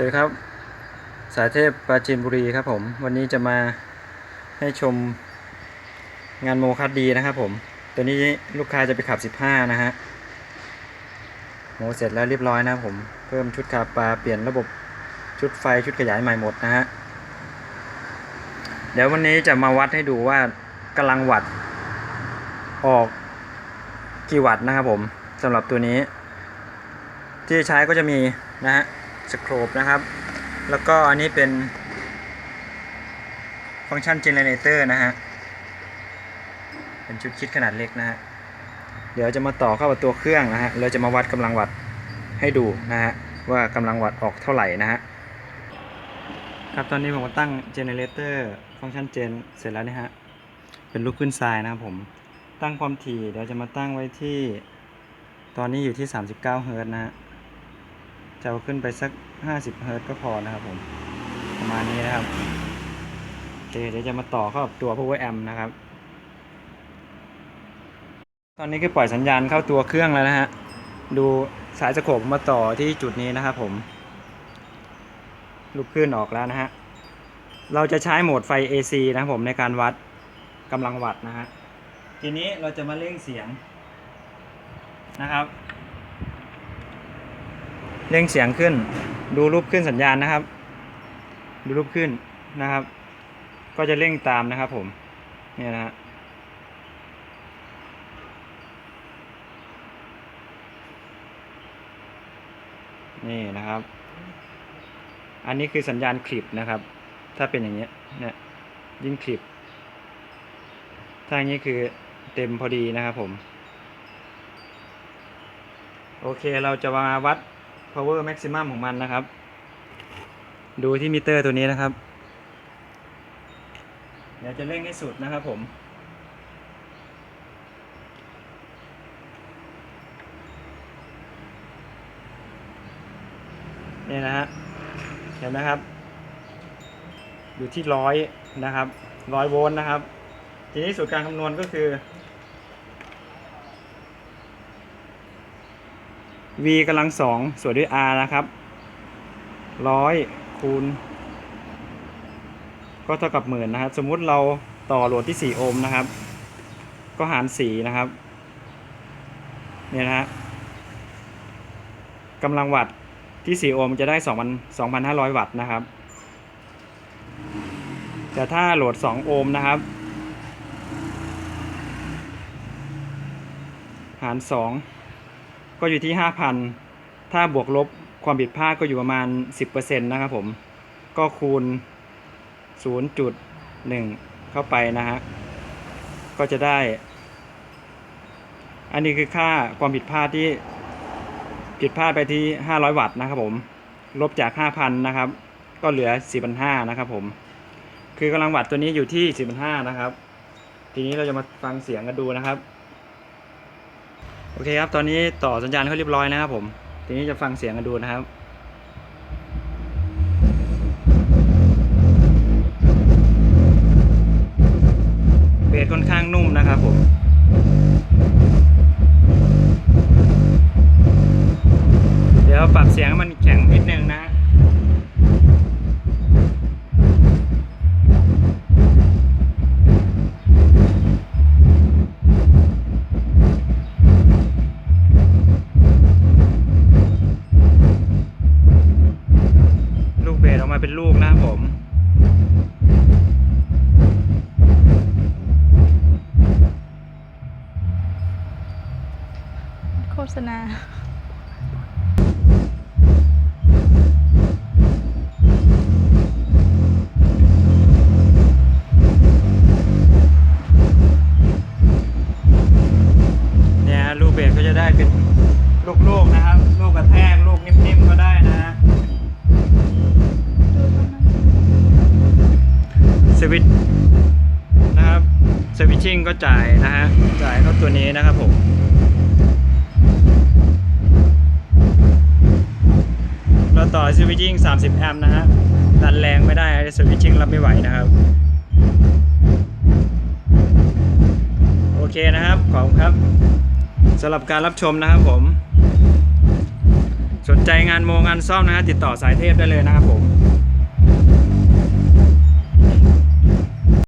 วัสดีครับ สายเทพปราจีนบุรีครับผม วันนี้จะมาให้ชมงานโมคัดดีนะครับผม ตัวนี้ลูกค้าจะไปขับ 15 นะฮะ โมเสร็จแล้วเรียบร้อยนะผม เพิ่มชุดคาปลาเปลี่ยนระบบชุดไฟชุดขยายใหม่หมดนะฮะ เดี๋ยววันนี้จะมาวัดให้ดูว่ากำลังวัตต์ออกกี่วัตต์นะครับผมสำหรับตัวนี้ ที่ใช้ก็จะมีนะฮะ สโครปนะครับ แล้วก็อันนี้เป็นฟังก์ชันเจเนเรเตอร์นะฮะ เป็นชุดคิดขนาดเล็กนะฮะ เดี๋ยวจะมาต่อเข้ากับตัวเครื่องนะฮะ เราจะมาวัดกำลังวัตต์ให้ดูนะฮะ ว่ากำลังวัตต์ออกเท่าไหร่นะฮะ ครับตอนนี้ผมก็ตั้งเจเนเรเตอร์ฟังก์ชันเจนเสร็จแล้วนะฮะ เป็นลูกขึ้นทรายนะครับผม ตั้งความถี่เดี๋ยวจะมาตั้งไว้ที่ ตอนนี้อยู่ที่ 39 เฮิร์ตซ์นะฮะ จะเอาขึ้นไปสัก 50 เฮิร์ตก็พอนะครับผม ประมาณนี้นะครับโอเคเดี๋ยวจะมาต่อเข้ากับตัว power amp นะครับ ตอนนี้ก็ปล่อยสัญญาณเข้าตัวเครื่องแล้วนะฮะ ดูสายสโคปมาต่อที่จุดนี้นะครับผม ลูกขึ้นออกแล้วนะฮะ เราจะใช้โหมดไฟ AC นะครับผมในการวัดกำลังวัตต์นะฮะ ทีนี้เราจะมาเร่งเสียงนะครับ เร่งเสียงขึ้น ดูรูปขึ้นสัญญาณนะครับ ดูรูปขึ้นนะครับ ก็จะเร่งตามนะครับผม เนี่ยนะฮะนี่นะครับ อันนี้คือสัญญาณคลิปนะครับ ถ้าเป็นอย่างเงี้ยเนี่ยยิ่งคลิป ถ้าอย่างนี้คือเต็มพอดีนะครับผม โอเคเราจะมาวัด power maximum ของมันนะครับ ดูที่มิเตอร์ตัวนี้นะครับ เดี๋ยวจะเร่งให้สุดนะครับผม นี่นะฮะ เห็นไหมครับ อยู่ที่ร้อยนะครับร้อยโวลต์นะครับ ทีนี้สูตรการคำนวณก็คือ v กำลังสองส่วนด้วย r นะครับร้อยคูณ ก็เท่ากับหมื่นนะครับ สมมุติเราต่อโหลดที่ 4 โอห์มนะครับ ก็หาร 4 นะครับ เนี่ยนะฮะกำลังวัตต์ที่ 4 โอห์มจะได้ 2,000 2,500 วัตต์นะครับ แต่ถ้าโหลด 2 โอห์มนะครับ หาร 2 ก็อยู่ที่ 5,000 ถ้าบวกลบความผิดพลาดก็อยู่ประมาณ 10%นะครับผม ก็คูณ 0.1 เข้าไปนะฮะ ก็จะได้ อันนี้คือค่าความผิดพลาดที่ผิดพลาดไปที่ 500 วัตต์นะครับผม ลบจาก 5,000 นะครับ ก็เหลือ 4,500 นะครับผม คือกำลังวัตต์ตัวนี้อยู่ที่ 4,500 นะครับ ทีนี้เราจะมาฟังเสียงกันดูนะครับ โอเคครับ ตอนนี้ต่อสัญญาณเขาเรียบร้อยนะครับผม ทีนี้จะฟังเสียงกันดูนะครับเบสค่อนข้างนุ่มนะครับผม เบสออกมาเป็นลูกนะครับผม โฆษณาเนี่ยฮะลูกเบสก็จะได้เป็นลูกๆนะครับ ลูกกระแทก สวิตชิ่งก็จ่ายนะฮะ จ่ายเข้าตัวนี้นะครับผม เราต่อสวิตชิ่ง 30 แอมป์นะฮะ ดันแรงไม่ได้สวิตชิ่งรับไม่ไหวนะครับ โอเคนะครับ ขอบคุณครับสำหรับการรับชมนะครับผมสสนใจงานโมงานซ่อมนะฮะติดต่อสายเทพได้เลยนะครับผม